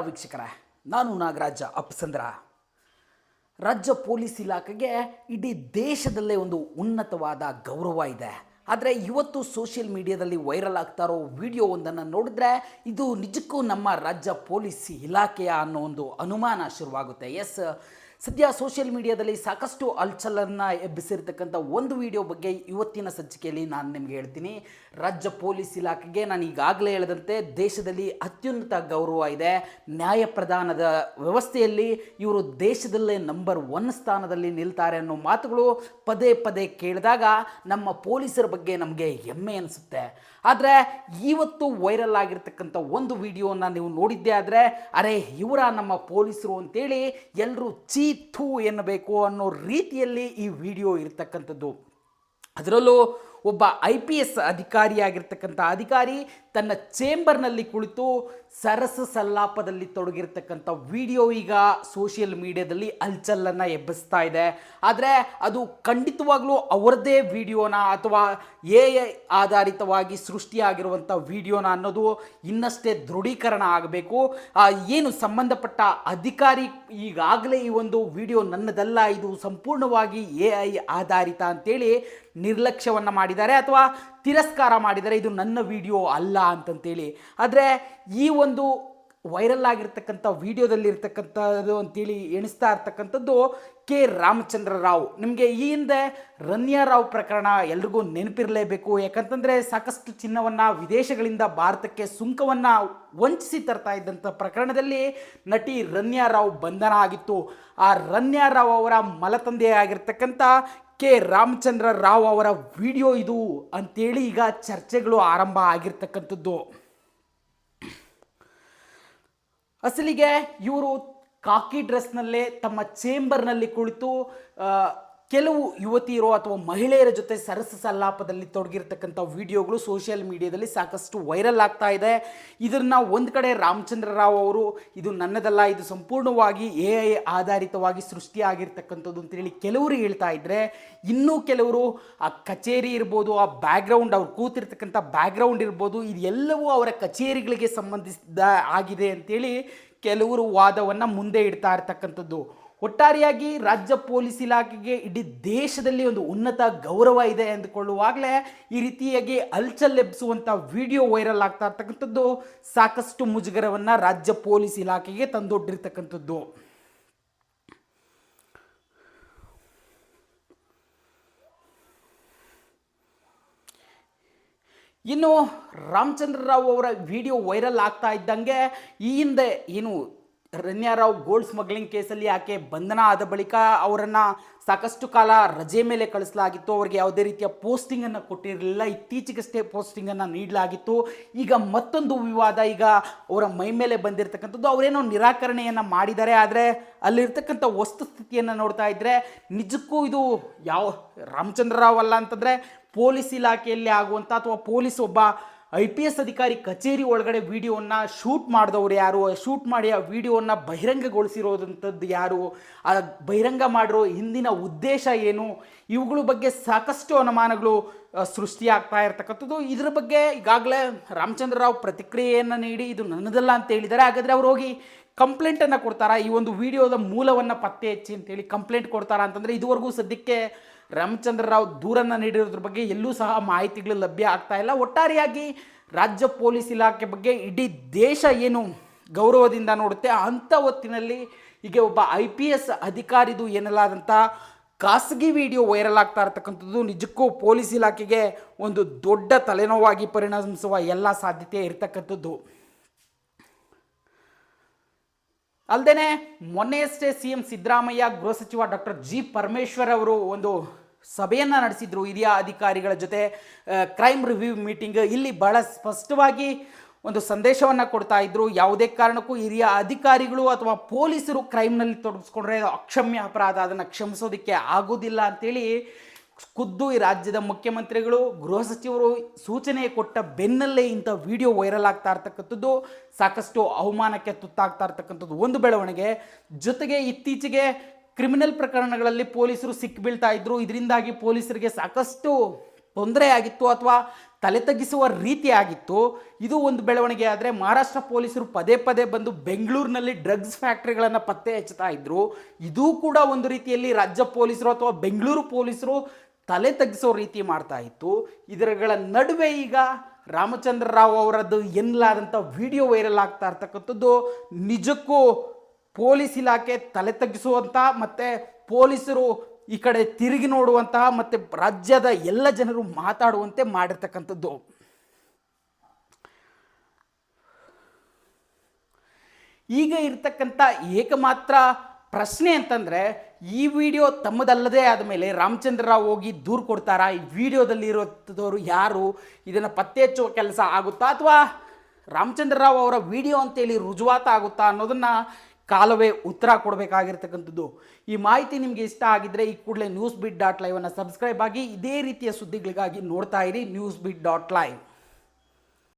ವೀಕ್ಷಕರೇ, ನಾನು ನಾಗರಾಜ ಅಪ್ಸಂದ್ರ. ರಾಜ್ಯ ಪೊಲೀಸ್ ಇಲಾಖೆಗೆ ಇಡೀ ದೇಶದಲ್ಲೇ ಒಂದು ಉನ್ನತವಾದ ಗೌರವ ಇದೆ. ಆದರೆ ಇವತ್ತು ಸೋಷಿಯಲ್ ಮೀಡಿಯಾದಲ್ಲಿ ವೈರಲ್ ಆಗ್ತಾ ಇರೋ ವಿಡಿಯೋ ಒಂದನ್ನು ನೋಡಿದ್ರೆ ಇದು ನಿಜಕ್ಕೂ ನಮ್ಮ ರಾಜ್ಯ ಪೊಲೀಸ್ ಇಲಾಖೆಯ ಅನ್ನೋ ಒಂದು ಅನುಮಾನ ಶುರುವಾಗುತ್ತೆ. ಎಸ್ ಸದ್ಯ ಸೋಷಿಯಲ್ ಮೀಡಿಯಾದಲ್ಲಿ ಸಾಕಷ್ಟು ಅಲ್ಚಲನ್ನು ಎಬ್ಬಿಸಿರ್ತಕ್ಕಂಥ ಒಂದು ವಿಡಿಯೋ ಬಗ್ಗೆ ಇವತ್ತಿನ ಸಂಚಿಕೆಯಲ್ಲಿ ನಾನು ನಿಮಗೆ ಹೇಳ್ತೀನಿ. ರಾಜ್ಯ ಪೊಲೀಸ್ ಇಲಾಖೆಗೆ ನಾನು ಈಗಾಗಲೇ ಹೇಳಿದಂತೆ ದೇಶದಲ್ಲಿ ಅತ್ಯುನ್ನತ ಗೌರವ ಇದೆ. ನ್ಯಾಯ ಪ್ರದಾನದ ವ್ಯವಸ್ಥೆಯಲ್ಲಿ ಇವರು ದೇಶದಲ್ಲೇ ನಂಬರ್ ಒನ್ ಸ್ಥಾನದಲ್ಲಿ ನಿಲ್ತಾರೆ ಅನ್ನೋ ಮಾತುಗಳು ಪದೇ ಪದೇ ಕೇಳಿದಾಗ ನಮ್ಮ ಪೊಲೀಸರ ಬಗ್ಗೆ ನಮಗೆ ಹೆಮ್ಮೆ ಅನಿಸುತ್ತೆ. ಆದರೆ ಇವತ್ತು ವೈರಲ್ ಆಗಿರ್ತಕ್ಕಂಥ ಒಂದು ವಿಡಿಯೋನ ನೀವು ನೋಡಿದ್ದೇ ಆದರೆ, ಅರೆ ಇವರ ನಮ್ಮ ಪೊಲೀಸರು ಅಂತೇಳಿ ಎಲ್ಲರೂ ಚೀತು ಎನ್ನಬೇಕು ಅನ್ನೋ ರೀತಿಯಲ್ಲಿ ಈ ವಿಡಿಯೋ ಇರತಕ್ಕಂಥದ್ದು. ಅದರಲ್ಲೂ ಒಬ್ಬ ಐ ಪಿ ಎಸ್ ಅಧಿಕಾರಿಯಾಗಿರ್ತಕ್ಕಂಥ ಅಧಿಕಾರಿ ತನ್ನ ಚೇಂಬರ್ನಲ್ಲಿ ಕುಳಿತು ಸರಸ ಸಲ್ಲಾಪದಲ್ಲಿ ತೊಡಗಿರ್ತಕ್ಕಂಥ ವಿಡಿಯೋ ಈಗ ಸೋಷಿಯಲ್ ಮೀಡಿಯಾದಲ್ಲಿ ಅಲ್ಚಲ್ಲನ್ನು ಎಬ್ಬಿಸ್ತಾ ಇದೆ. ಆದರೆ ಅದು ಖಂಡಿತವಾಗ್ಲೂ ಅವರದೇ ವಿಡಿಯೋನ ಅಥವಾ ಎ ಆಧಾರಿತವಾಗಿ ಸೃಷ್ಟಿಯಾಗಿರುವಂಥ ವಿಡಿಯೋನ ಅನ್ನೋದು ಇನ್ನಷ್ಟೇ ದೃಢೀಕರಣ ಆಗಬೇಕು. ಏನು ಸಂಬಂಧಪಟ್ಟ ಅಧಿಕಾರಿ ಈಗಾಗಲೇ ಈ ಒಂದು ವಿಡಿಯೋ ನನ್ನದಲ್ಲ, ಇದು ಸಂಪೂರ್ಣವಾಗಿ ಎ ಐ ಆಧಾರಿತ ಅಂತೇಳಿ ನಿರ್ಲಕ್ಷ್ಯವನ್ನು ಮಾಡಿದ್ದಾರೆ. ಅಥವಾ ತಿರಸ್ಕಾರ ಮಾಡಿದರೆ ಇದು ನನ್ನ ವಿಡಿಯೋ ಅಲ್ಲ ಅಂತಂತೇಳಿ. ಆದರೆ ಈ ಒಂದು ವೈರಲ್ ಆಗಿರ್ತಕ್ಕಂಥ ವಿಡಿಯೋದಲ್ಲಿ ಇರ್ತಕ್ಕಂಥದ್ದು ಅಂತೇಳಿ ಎಣಿಸ್ತಾ ಇರ್ತಕ್ಕಂಥದ್ದು ಕೆ. ರಾಮಚಂದ್ರ ರಾವ್. ನಿಮಗೆ ಈ ಹಿಂದೆ ರನ್ಯಾ ರಾವ್ ಪ್ರಕರಣ ಎಲ್ರಿಗೂ ನೆನಪಿರಲೇಬೇಕು. ಯಾಕಂತಂದರೆ ಸಾಕಷ್ಟು ಚಿನ್ನವನ್ನು ವಿದೇಶಗಳಿಂದ ಭಾರತಕ್ಕೆ ಸುಂಕವನ್ನು ವಂಚಿಸಿ ತರ್ತಾ ಇದ್ದಂಥ ಪ್ರಕರಣದಲ್ಲಿ ನಟಿ ರನ್ಯಾ ರಾವ್ ಬಂಧನ ಆಗಿತ್ತು. ಆ ರನ್ಯಾ ರಾವ್ ಅವರ ಮಲತಂದೆಯಾಗಿರ್ತಕ್ಕಂಥ ಕೆ. ರಾಮಚಂದ್ರ ರಾವ್ ಅವರ ವಿಡಿಯೋ ಇದು ಅಂತೇಳಿ ಈಗ ಚರ್ಚೆಗಳು ಆರಂಭ ಆಗಿರ್ತಕ್ಕಂಥದ್ದು. ಅಸಲಿಗೆ ಇವರು ಕಾಕಿ ಡ್ರೆಸ್ನಲ್ಲೇ ತಮ್ಮ ಚೇಂಬರ್ನಲ್ಲಿ ಕುಳಿತು ಕೆಲವು ಯುವತಿಯರು ಅಥವಾ ಮಹಿಳೆಯರ ಜೊತೆ ಸರಸ ಸಲ್ಲಾಪದಲ್ಲಿ ತೊಡಗಿರ್ತಕ್ಕಂಥ ವಿಡಿಯೋಗಳು ಸೋಷಿಯಲ್ ಮೀಡಿಯಾದಲ್ಲಿ ಸಾಕಷ್ಟು ವೈರಲ್ ಆಗ್ತಾ ಇದೆ. ಇದನ್ನು ಒಂದು ಕಡೆ ರಾಮಚಂದ್ರ ರಾವ್ ಅವರು, ಇದು ನನ್ನದಲ್ಲ, ಇದು ಸಂಪೂರ್ಣವಾಗಿ ಎ ಐ ಆಧಾರಿತವಾಗಿ ಸೃಷ್ಟಿಯಾಗಿರ್ತಕ್ಕಂಥದ್ದು ಅಂತೇಳಿ ಕೆಲವರು ಹೇಳ್ತಾ ಇದ್ದರೆ ಇನ್ನೂ ಕೆಲವರು ಆ ಕಚೇರಿ ಇರ್ಬೋದು, ಆ ಬ್ಯಾಕ್ಗ್ರೌಂಡ್ ಅವ್ರು ಕೂತಿರ್ತಕ್ಕಂಥ ಬ್ಯಾಕ್ಗ್ರೌಂಡ್ ಇರ್ಬೋದು, ಇದೆಲ್ಲವೂ ಅವರ ಕಚೇರಿಗಳಿಗೆ ಸಂಬಂಧಿಸಿದ ಆಗಿದೆ ಅಂತೇಳಿ ಕೆಲವರು ವಾದವನ್ನು ಮುಂದೆ ಇಡ್ತಾ ಇರ್ತಕ್ಕಂಥದ್ದು. ಒಟ್ಟಾರೆಯಾಗಿ ರಾಜ್ಯ ಪೊಲೀಸ್ ಇಲಾಖೆಗೆ ಇಡೀ ದೇಶದಲ್ಲಿ ಒಂದು ಉನ್ನತ ಗೌರವ ಇದೆ ಅಂದುಕೊಳ್ಳುವಾಗಲೇ ಈ ರೀತಿಯಾಗಿ ಅಲ್ಚಲ್ ಎಬ್ಬಿಸುವಂಥ ವಿಡಿಯೋ ವೈರಲ್ ಆಗ್ತಾ ಇರ್ತಕ್ಕಂಥದ್ದು ಸಾಕಷ್ಟು ಮುಜುಗರವನ್ನು ರಾಜ್ಯ ಪೊಲೀಸ್ ಇಲಾಖೆಗೆ ತಂದೊಡ್ಡಿರ್ತಕ್ಕಂಥದ್ದು. ಇನ್ನು ರಾಮಚಂದ್ರ ರಾವ್ ಅವರ ವಿಡಿಯೋ ವೈರಲ್ ಆಗ್ತಾ ಇದ್ದಂಗೆ ಈ ಹಿಂದೆ ಏನು ರನ್ಯಾರಾವ್ ಗೋಲ್ಡ್ ಸ್ಮಗ್ಲಿಂಗ್ ಕೇಸಲ್ಲಿ ಆಕೆ ಬಂಧನ ಆದ ಬಳಿಕ ಅವರನ್ನು ಸಾಕಷ್ಟು ಕಾಲ ರಜೆ ಮೇಲೆ ಕಳಿಸಲಾಗಿತ್ತು. ಅವರಿಗೆ ಯಾವುದೇ ರೀತಿಯ ಪೋಸ್ಟಿಂಗನ್ನು ಕೊಟ್ಟಿರಲಿಲ್ಲ. ಇತ್ತೀಚೆಗಷ್ಟೇ ಪೋಸ್ಟಿಂಗನ್ನು ನೀಡಲಾಗಿತ್ತು. ಈಗ ಮತ್ತೊಂದು ವಿವಾದ ಈಗ ಅವರ ಮೈ ಮೇಲೆ ಬಂದಿರತಕ್ಕಂಥದ್ದು. ಅವರೇನೋ ನಿರಾಕರಣೆಯನ್ನು ಮಾಡಿದ್ದಾರೆ. ಆದರೆ ಅಲ್ಲಿರ್ತಕ್ಕಂಥ ವಸ್ತುಸ್ಥಿತಿಯನ್ನು ನೋಡ್ತಾ ಇದ್ದರೆ ನಿಜಕ್ಕೂ ಇದು ಯಾವ ರಾಮಚಂದ್ರ ರಾವ್ ಅಲ್ಲ ಅಂತಂದರೆ ಪೊಲೀಸ್ ಇಲಾಖೆಯಲ್ಲಿ ಆಗುವಂಥ ಅಥವಾ ಪೊಲೀಸ್ ಒಬ್ಬ ಐ ಪಿ ಎಸ್ ಅಧಿಕಾರಿ ಕಚೇರಿ ಒಳಗಡೆ ವಿಡಿಯೋವನ್ನು ಶೂಟ್ ಮಾಡಿದವರು ಯಾರು? ಶೂಟ್ ಮಾಡಿ ಆ ವಿಡಿಯೋವನ್ನು ಬಹಿರಂಗಗೊಳಿಸಿರೋದಂಥದ್ದು ಯಾರು? ಆ ಬಹಿರಂಗ ಮಾಡಿರೋ ಹಿಂದಿನ ಉದ್ದೇಶ ಏನು? ಇವುಗಳ ಬಗ್ಗೆ ಸಾಕಷ್ಟು ಅನುಮಾನಗಳು ಸೃಷ್ಟಿಯಾಗ್ತಾ ಇರತಕ್ಕಂಥದ್ದು. ಇದ್ರ ಬಗ್ಗೆ ಈಗಾಗಲೇ ರಾಮಚಂದ್ರ ರಾವ್ ಪ್ರತಿಕ್ರಿಯೆಯನ್ನು ನೀಡಿ, ಇದು ನನ್ನದಲ್ಲ ಅಂತ ಹೇಳಿದ್ದಾರೆ. ಹಾಗಾದರೆ ಅವ್ರು ಹೋಗಿ ಕಂಪ್ಲೇಂಟನ್ನು ಕೊಡ್ತಾರಾ? ಈ ಒಂದು ವಿಡಿಯೋದ ಮೂಲವನ್ನು ಪತ್ತೆ ಹಚ್ಚಿ ಅಂತೇಳಿ ಕಂಪ್ಲೇಂಟ್ ಕೊಡ್ತಾರಾ ಅಂತಂದರೆ ಇದುವರೆಗೂ ಸದ್ಯಕ್ಕೆ ರಾಮಚಂದ್ರ ರಾವ್ ದೂರನ್ನು ನೀಡಿರೋದ್ರ ಬಗ್ಗೆ ಎಲ್ಲೂ ಸಹ ಮಾಹಿತಿಗಳು ಲಭ್ಯ ಆಗ್ತಾ ಇಲ್ಲ. ಒಟ್ಟಾರೆಯಾಗಿ ರಾಜ್ಯ ಪೊಲೀಸ್ ಇಲಾಖೆ ಬಗ್ಗೆ ಇಡೀ ದೇಶ ಏನು ಗೌರವದಿಂದ ನೋಡುತ್ತೆ ಅಂಥ ಹೊತ್ತಿನಲ್ಲಿ ಹೀಗೆ ಒಬ್ಬ ಐ ಪಿ ಎಸ್ ಅಧಿಕಾರಿದು ಏನಲ್ಲಾದಂಥ ಖಾಸಗಿ ವಿಡಿಯೋ ವೈರಲ್ ಆಗ್ತಾ ಇರ್ತಕ್ಕಂಥದ್ದು ನಿಜಕ್ಕೂ ಪೊಲೀಸ್ ಇಲಾಖೆಗೆ ಒಂದು ದೊಡ್ಡ ತಲೆನೋವಾಗಿ ಪರಿಣಮಿಸುವ ಎಲ್ಲ ಸಾಧ್ಯತೆ ಇರತಕ್ಕಂಥದ್ದು. ಅಲ್ಲದೆ ಮೊನ್ನೆಯಷ್ಟೇ ಸಿ ಎಂ ಸಿದ್ದರಾಮಯ್ಯ ಗೃಹ ಸಚಿವ ಡಾಕ್ಟರ್ ಜಿ ಪರಮೇಶ್ವರ್ ಅವರು ಒಂದು ಸಭೆಯನ್ನು ನಡೆಸಿದ್ರು ಹಿರಿಯ ಅಧಿಕಾರಿಗಳ ಜೊತೆ ಕ್ರೈಮ್ ರಿವ್ಯೂ ಮೀಟಿಂಗ್ ಇಲ್ಲಿ ಬಹಳ ಸ್ಪಷ್ಟವಾಗಿ ಒಂದು ಸಂದೇಶವನ್ನು ಕೊಡ್ತಾ ಇದ್ರು. ಯಾವುದೇ ಕಾರಣಕ್ಕೂ ಹಿರಿಯ ಅಧಿಕಾರಿಗಳು ಅಥವಾ ಪೊಲೀಸರು ಕ್ರೈಮ್ನಲ್ಲಿ ತೊಡಗಿಸ್ಕೊಂಡ್ರೆ ಅಕ್ಷಮ್ಯ ಅಪರಾಧ. ಅದನ್ನು ಕ್ಷಮಿಸೋದಕ್ಕೆ ಆಗೋದಿಲ್ಲ ಅಂತೇಳಿ ಖುದ್ದು ಈ ರಾಜ್ಯದ ಮುಖ್ಯಮಂತ್ರಿಗಳು, ಗೃಹ ಸಚಿವರು ಸೂಚನೆ ಕೊಟ್ಟ ಬೆನ್ನಲ್ಲೇ ಇಂಥ ವಿಡಿಯೋ ವೈರಲ್ ಆಗ್ತಾ ಇರ್ತಕ್ಕಂಥದ್ದು, ಸಾಕಷ್ಟು ಅವಮಾನಕ್ಕೆ ತುತ್ತಾಗ್ತಾ ಇರ್ತಕ್ಕಂಥದ್ದು ಒಂದು ಬೆಳವಣಿಗೆ. ಜೊತೆಗೆ ಇತ್ತೀಚೆಗೆ ಕ್ರಿಮಿನಲ್ ಪ್ರಕರಣಗಳಲ್ಲಿ ಪೊಲೀಸರು ಸಿಕ್ಕಿಬೀಳ್ತಾ ಇದ್ರು. ಇದರಿಂದಾಗಿ ಪೊಲೀಸರಿಗೆ ಸಾಕಷ್ಟು ತೊಂದರೆ ಆಗಿತ್ತು ಅಥವಾ ತಲೆ ತಗ್ಗಿಸುವ ರೀತಿ ಆಗಿತ್ತು. ಇದು ಒಂದು ಬೆಳವಣಿಗೆ ಆದರೆ ಮಹಾರಾಷ್ಟ್ರ ಪೊಲೀಸರು ಪದೇ ಪದೇ ಬಂದು ಬೆಂಗಳೂರಿನಲ್ಲಿ ಡ್ರಗ್ಸ್ ಫ್ಯಾಕ್ಟ್ರಿಗಳನ್ನು ಪತ್ತೆ ಹಚ್ಚುತ್ತಾ ಇದ್ರು. ಇದು ಕೂಡ ಒಂದು ರೀತಿಯಲ್ಲಿ ರಾಜ್ಯ ಪೊಲೀಸರು ಅಥವಾ ಬೆಂಗಳೂರು ಪೊಲೀಸರು ತಲೆ ತಗ್ಗಿಸೋ ರೀತಿ ಮಾಡ್ತಾ ಇತ್ತು. ಇದರಗಳ ನಡುವೆ ಈಗ ರಾಮಚಂದ್ರ ರಾವ್ ಅವರದ್ದು ಎನ್ನಲಾದಂಥ ವಿಡಿಯೋ ವೈರಲ್ ಆಗ್ತಾ ಇರ್ತಕ್ಕಂಥದ್ದು. ನಿಜಕ್ಕೂ ಪೊಲೀಸ್ ಇಲಾಖೆ ತಲೆ ತಗ್ಗಿಸುವಂಥ ಮತ್ತು ಪೊಲೀಸರು ಈ ಕಡೆ ತಿರುಗಿ ನೋಡುವಂತಹ ಮತ್ತು ರಾಜ್ಯದ ಎಲ್ಲ ಜನರು ಮಾತಾಡುವಂತೆ ಮಾಡಿರ್ತಕ್ಕಂಥದ್ದು. ಈಗ ಇರ್ತಕ್ಕಂಥ ಏಕಮಾತ್ರ ಪ್ರಶ್ನೆ ಅಂತಂದರೆ, ಈ ವಿಡಿಯೋ ತಮ್ಮದಲ್ಲದೇ ಆದಮೇಲೆ ರಾಮಚಂದ್ರ ರಾವ್ ಹೋಗಿ ದೂರು ಕೊಡ್ತಾರಾ? ಈ ವಿಡಿಯೋದಲ್ಲಿ ಇರೋದವರು ಯಾರು? ಇದನ್ನು ಪತ್ತೆ ಹಚ್ಚುವ ಕೆಲಸ ಆಗುತ್ತಾ ಅಥವಾ ರಾಮಚಂದ್ರ ರಾವ್ ಅವರ ವಿಡಿಯೋ ಅಂತೇಳಿ ರುಜುವಾತ ಆಗುತ್ತಾ ಅನ್ನೋದನ್ನು ಕಾಲವೇ ಉತ್ತರ ಕೊಡಬೇಕಾಗಿರ್ತಕ್ಕಂಥದ್ದು. ಈ ಮಾಹಿತಿ ನಿಮಗೆ ಇಷ್ಟ ಆಗಿದ್ರೆ ಈ ಕೂಡಲೇ ನ್ಯೂಸ್ ಬಿಟ್ ಡಾಟ್ ಲೈವನ್ನು ಸಬ್ಸ್ಕ್ರೈಬ್ ಆಗಿ ಇದೇ ರೀತಿಯ ಸುದ್ದಿಗಳಿಗಾಗಿ ನೋಡ್ತಾ ಇರಿ ನ್ಯೂಸ್ ಬಿಟ್ ಡಾಟ್ ಲೈವ್